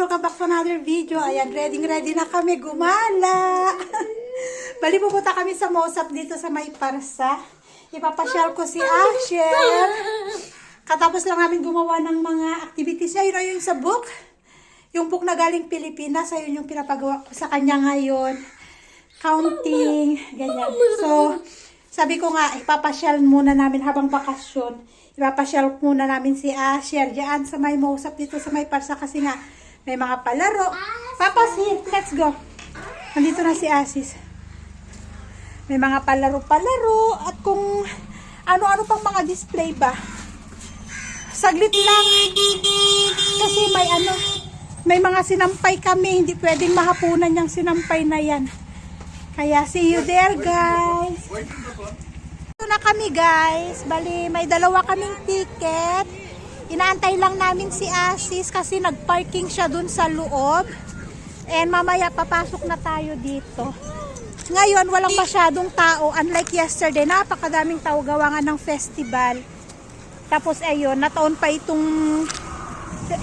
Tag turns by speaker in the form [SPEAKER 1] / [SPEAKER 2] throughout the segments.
[SPEAKER 1] Welcome back to another video. Ayan, ready ready na kami gumala. Bali pupunta kami sa Mosap dito sa May Parsa. Ipapasyal ko si Asher. Katapos lang namin gumawa ng mga activities niya. Yun yung sa book. Yung book na galing Pilipinas, ayun yung pinapagawa ko sa kanya ngayon. Counting, ganyan. So, sabi ko nga, ipapasyal muna namin habang bakasyon. Ipapasyal muna namin si Asher dyan sa may Mosap dito sa may Parsa kasi nga may mga palaro. Papa, sit, let's go. Nandito na si Asis. May mga palaro-palaro at kung ano-ano pang mga display ba. Saglit lang. Kasi may ano, may mga sinampay kami. Hindi pwedeng mahapunan yung sinampay na yan. Kaya see you there guys. Ito na kami guys. Bali, may dalawa kaming ticket. Inaantay lang namin si Asis kasi nagparking siya dun sa loob. And mamaya papasok na tayo dito. Ngayon, walang masyadong tao. Unlike yesterday, napakadaming tao gawa nga ng festival. Tapos ayun, nataon pa itong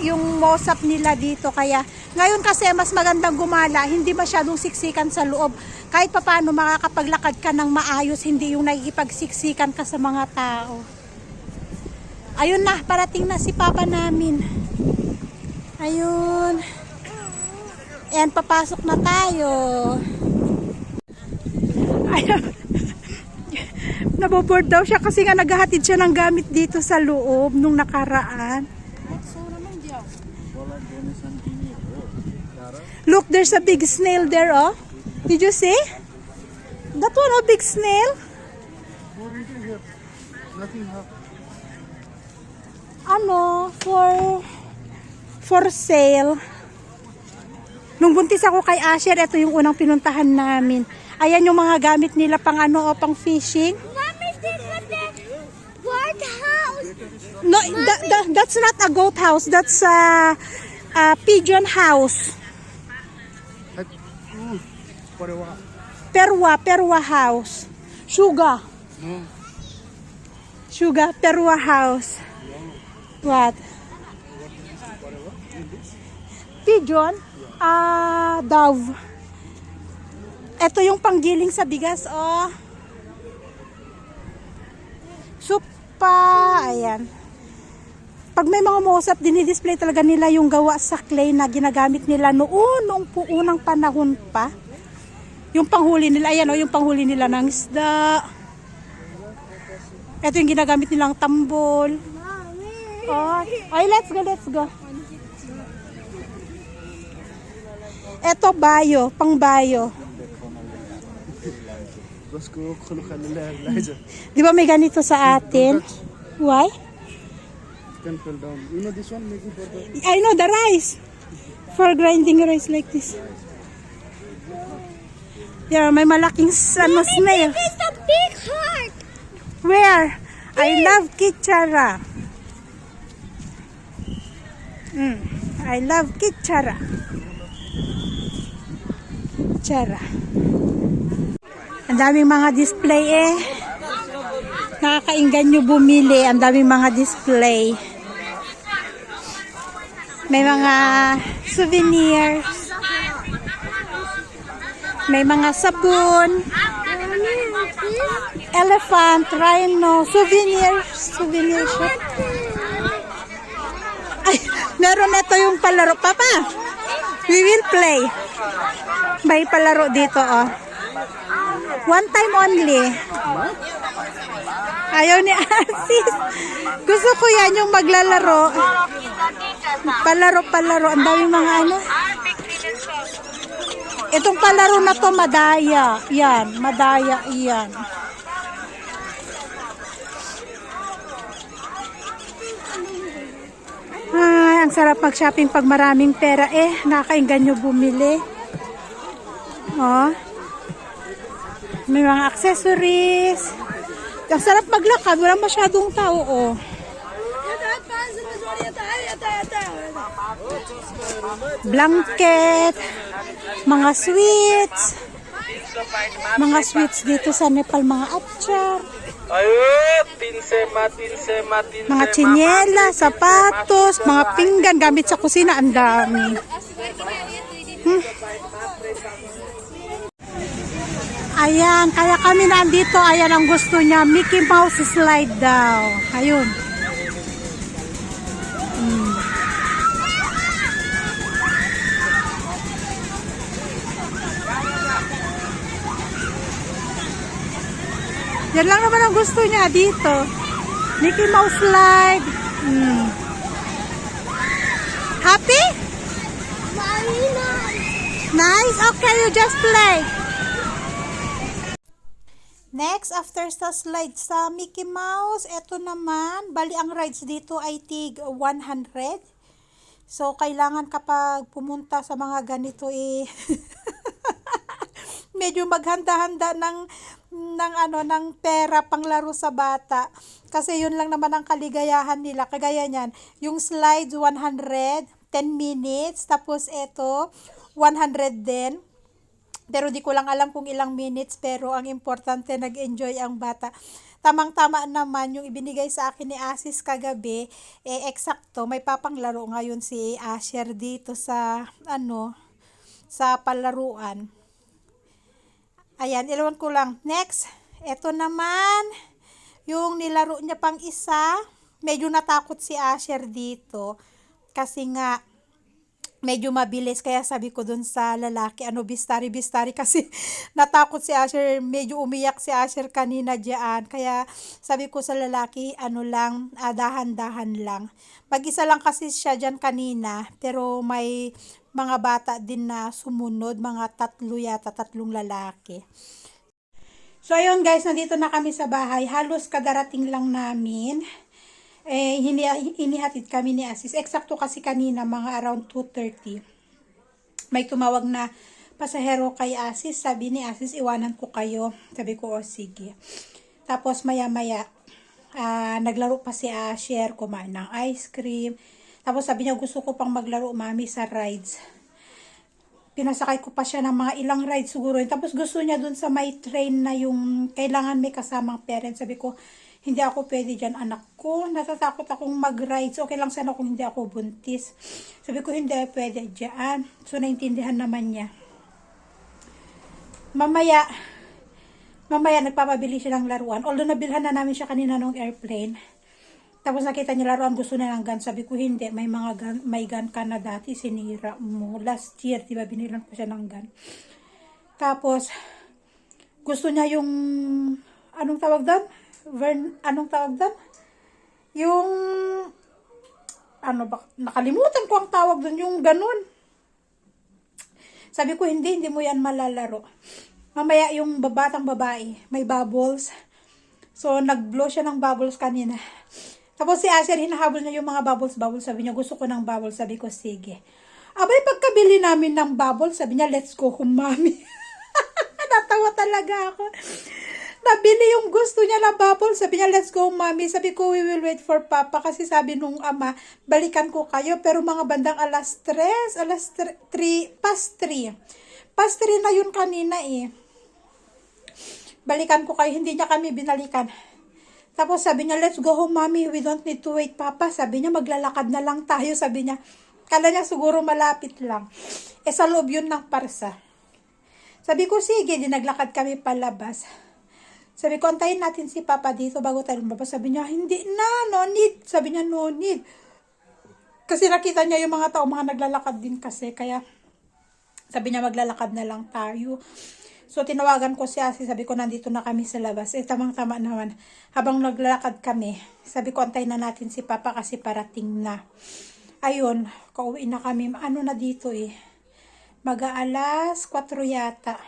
[SPEAKER 1] yung mosap nila dito. Kaya ngayon kasi mas magandang gumala, hindi masyadong siksikan sa loob. Kahit papaano makakapaglakad ka ng maayos, hindi yung nakikipagsiksikan ka sa mga tao. Ayun na, parating na si papa namin. Ayun. And papasok na tayo. Ayun. Naboboard daw siya kasi nga naghahatid siya ng gamit dito sa loob nung nakaraan. Look, there's a big snail there, oh. Did you see? That one, oh, big snail. Ano, for for sale. Nung buntis ako kay Asher, ito yung unang pinuntahan namin. Ayan yung mga gamit nila pang ano, o pang fishing.
[SPEAKER 2] Mommy, this was the bird house.
[SPEAKER 1] No, that, that- that's not a goat house. That's a, a pigeon house. Perwa, Perwa house. Suga. Suga, Perwa house. What? Pigeon? Ah, dove. Ito yung panggiling sa bigas, oh. Supa, ayan. Pag may mga mosap, dinidisplay talaga nila yung gawa sa clay na ginagamit nila noon, noong unang panahon pa. Yung panghuli nila, ayan o, yung panghuli nila ng isda. Ito yung ginagamit nilang tambol. Oh, ay let's go, let's go. Eto bayo, pang bayo. Di ba may ganito sa atin? Why?
[SPEAKER 3] Can fall down. You know this one making for the...
[SPEAKER 1] I know the rice. For grinding rice like this. There, may malaking ano, snail.
[SPEAKER 2] This.
[SPEAKER 1] Where? I love kichara. Mm, I love kichara. Kichara. Ang daming mga display eh. Nakakainggan nyo bumili. Ang daming mga display. May mga souvenirs. May mga sabon. Elephant, rhino, souvenir, souvenir shop. Meron na ito yung palaro. Papa, we will play. May palaro dito, oh. One time only. Ayaw ni Asis. Gusto ko yan yung maglalaro. Palaro, palaro. Ang daming mga ano. Itong palaro na to, madaya. Yan, madaya yan. Ay, ang sarap mag-shopping pag maraming pera eh. Nakakainggan nyo bumili. Oh. May mga accessories. Ang sarap maglakad. Wala masyadong tao, oh. Blanket. Mga sweets. Mga sweets dito sa Nepal. Mga atchar.
[SPEAKER 4] Ayun, tinsema, tinsema, tinsema.
[SPEAKER 1] Mga tsinyela, sapatos, mga pinggan, gamit sa kusina, ang dami. Hmm. Ayan, kaya kami nandito, ayan ang gusto niya, Mickey Mouse slide daw. Ayun. Yan lang naman ang gusto niya dito. Mickey Mouse slide. Hmm. Happy?
[SPEAKER 2] Mommy,
[SPEAKER 1] Nice? Okay, you just play. Next, after sa slide sa Mickey Mouse, eto naman, bali ang rides dito ay tig 100. So, kailangan kapag pumunta sa mga ganito eh, medyo maghanda-handa ng ng ano ng pera panglaro sa bata kasi yun lang naman ang kaligayahan nila kagaya niyan yung slides 100 10 minutes tapos eto 100 din pero di ko lang alam kung ilang minutes pero ang importante nag-enjoy ang bata. Tamang-tama naman yung ibinigay sa akin ni Asis kagabi, eh eksakto, may papanglaro ngayon si Asher dito sa ano sa palaruan. Ayan, ilawan ko lang. Next, eto naman yung nilaro niya pang isa. Medyo natakot si Asher dito kasi nga medyo mabilis kaya sabi ko dun sa lalaki ano bistari bistari kasi natakot si Asher medyo umiyak si Asher kanina diyan kaya sabi ko sa lalaki ano lang ah, dahan-dahan lang mag-isa lang kasi siya diyan kanina pero may mga bata din na sumunod mga tatlo yata tatlong lalaki So ayun guys, nandito na kami sa bahay. Halos kadarating lang namin. Eh, inihatid kami ni Asis. Eksakto kasi kanina, mga around 2.30. May tumawag na pasahero kay Asis. Sabi ni Asis, iwanan ko kayo. Sabi ko, o sige. Tapos maya-maya, ah, naglaro pa si Asher, kumain ng ice cream. Tapos sabi niya, gusto ko pang maglaro, mami, sa rides pinasakay ko pa siya ng mga ilang rides siguro. Tapos gusto niya dun sa may train na yung kailangan may kasamang parents. Sabi ko, hindi ako pwede dyan anak ko. Natatakot akong mag-rides. Okay lang sana kung hindi ako buntis. Sabi ko, hindi pwede dyan. So, naintindihan naman niya. Mamaya, mamaya nagpapabili siya ng laruan. Although nabilhan na namin siya kanina ng airplane. Tapos nakita niya laruan, gusto na ng gun. Sabi ko, hindi, may mga gun, may gun ka na dati, sinira mo. Last year, di ba, binilan ko siya ng gun. Tapos, gusto niya yung, anong tawag doon? Vern, anong tawag doon? Yung, ano ba, nakalimutan ko ang tawag doon, yung ganun. Sabi ko, hindi, hindi mo yan malalaro. Mamaya yung babatang babae, may bubbles. So, nag-blow siya ng bubbles kanina. Tapos si Asher, hinahabol niya yung mga bubbles, bubbles. Sabi niya, gusto ko ng bubbles. Sabi ko, sige. Abay, pagkabili namin ng bubbles, sabi niya, let's go home, mami. Natawa talaga ako. Nabili yung gusto niya na bubbles. Sabi niya, let's go, mami. Sabi ko, we will wait for papa. Kasi sabi nung ama, balikan ko kayo. Pero mga bandang alas 3, alas 3, past 3. Past 3 na yun kanina eh. Balikan ko kayo. Hindi niya kami binalikan. Tapos sabi niya, let's go home, mommy. We don't need to wait, papa. Sabi niya, maglalakad na lang tayo. Sabi niya, kala niya siguro malapit lang. Eh, sa loob yun ng parsa. Sabi ko, sige, di naglakad kami palabas. Sabi ko, antayin natin si papa dito bago tayo lumabas. Sabi niya, hindi na, no need. Sabi niya, no need. Kasi nakita niya yung mga tao, mga naglalakad din kasi. Kaya, sabi niya, maglalakad na lang tayo. So, tinawagan ko si Asi. Sabi ko, nandito na kami sa labas. Eh, tamang-tama naman. Habang naglalakad kami, sabi ko, antayin na natin si Papa kasi parating na. Ayun, kauwi na kami. Ano na dito eh. Mag-aalas 4 yata.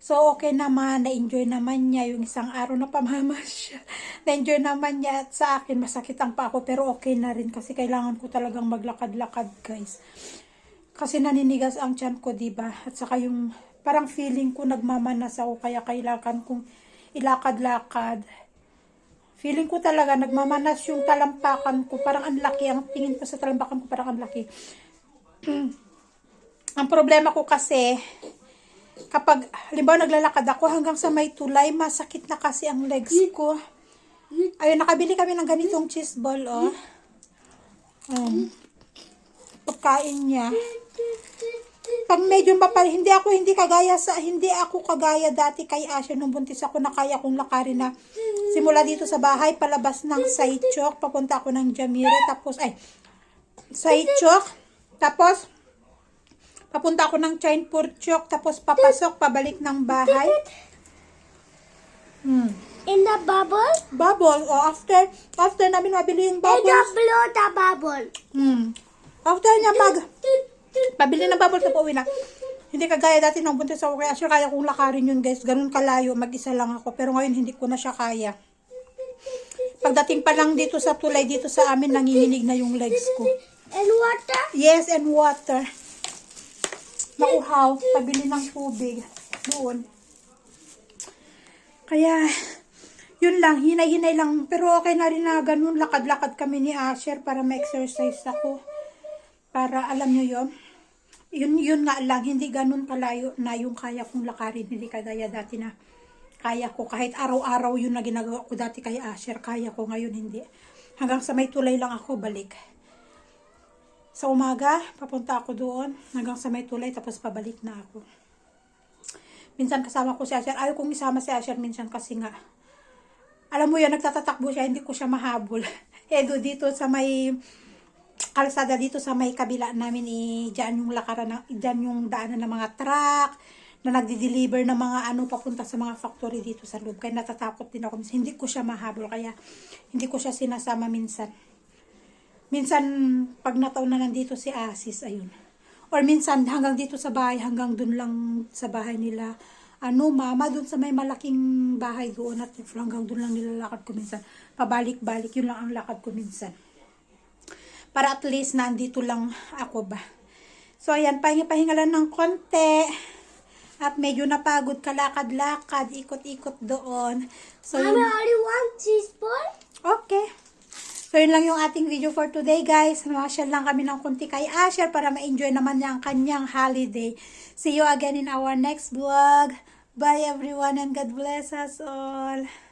[SPEAKER 1] So, okay naman. Na-enjoy naman niya yung isang araw na pamamasya. Na-enjoy naman niya at sa akin. Masakit ang pa ako pero okay na rin kasi kailangan ko talagang maglakad-lakad guys. Kasi naninigas ang tiyan ko, di ba? At saka yung parang feeling ko nagmamanas ako kaya kailangan kong ilakad-lakad. Feeling ko talaga nagmamanas yung talampakan ko. Parang ang laki. Ang tingin ko sa talampakan ko parang ang laki. ang problema ko kasi kapag, halimbawa naglalakad ako hanggang sa may tulay, masakit na kasi ang legs ko. Ayun, nakabili kami ng ganitong cheese ball, oh. Um, pagkain niya. Pag medyo mapal, hindi ako hindi kagaya sa hindi ako kagaya dati kay Asha nung buntis ako na kaya kong lakarin na simula dito sa bahay palabas ng Saichok, papunta ako ng Jamire tapos ay Saichok, tapos papunta ako ng Chainpur Chok, tapos papasok pabalik ng bahay. Hmm.
[SPEAKER 2] In the bubble?
[SPEAKER 1] Bubble, oh, after after namin mabili yung
[SPEAKER 2] In the blow the bubble.
[SPEAKER 1] Hmm. After niya mag Pabili ng bubble sa pauwi na. Hindi kagaya dati nung buntis ako kaya siya kaya kong lakarin yun guys. Ganun kalayo, mag-isa lang ako. Pero ngayon hindi ko na siya kaya. Pagdating pa lang dito sa tulay, dito sa amin, nanginginig na yung legs ko.
[SPEAKER 2] And water?
[SPEAKER 1] Yes, and water. Nauhaw, pabili ng tubig. Doon. Kaya, yun lang, hinay-hinay lang. Pero okay na rin na ganun, lakad-lakad kami ni Asher para ma-exercise ako. Para, alam nyo yun, yun, yun nga lang, hindi ganun kalayo na yung kaya kong lakarin. Hindi kagaya dati na kaya ko. Kahit araw-araw yun na ginagawa ko dati kay Asher, kaya ko ngayon hindi. Hanggang sa may tulay lang ako, balik. Sa umaga, papunta ako doon hanggang sa may tulay tapos pabalik na ako. Minsan kasama ko si Asher. Ayaw kong isama si Asher minsan kasi nga. Alam mo yan, nagtatatakbo siya, hindi ko siya mahabol. eh, dito sa may kalsada dito sa may kabila namin eh, dyan yung lakaran, ng, dyan yung daanan ng mga truck na nagdi-deliver ng mga ano papunta sa mga factory dito sa loob. Kaya natatakot din ako. Hindi ko siya mahabol kaya hindi ko siya sinasama minsan. Minsan, pag nataon na nandito si Asis, ayun. Or minsan, hanggang dito sa bahay, hanggang dun lang sa bahay nila. Ano, mama, dun sa may malaking bahay doon at hanggang dun lang nilalakad ko minsan. Pabalik-balik, yun lang ang lakad ko minsan. Para at least nandito lang ako ba. So, ayan, pahinga-pahinga lang ng konti. At medyo napagod kalakad-lakad, ikot-ikot doon. So,
[SPEAKER 2] Mommy,
[SPEAKER 1] yun,
[SPEAKER 2] only one ball?
[SPEAKER 1] Okay. So, yun lang yung ating video for today, guys. Masyal lang kami ng kunti kay Asher para ma-enjoy naman niya ang kanyang holiday. See you again in our next vlog. Bye, everyone, and God bless us all.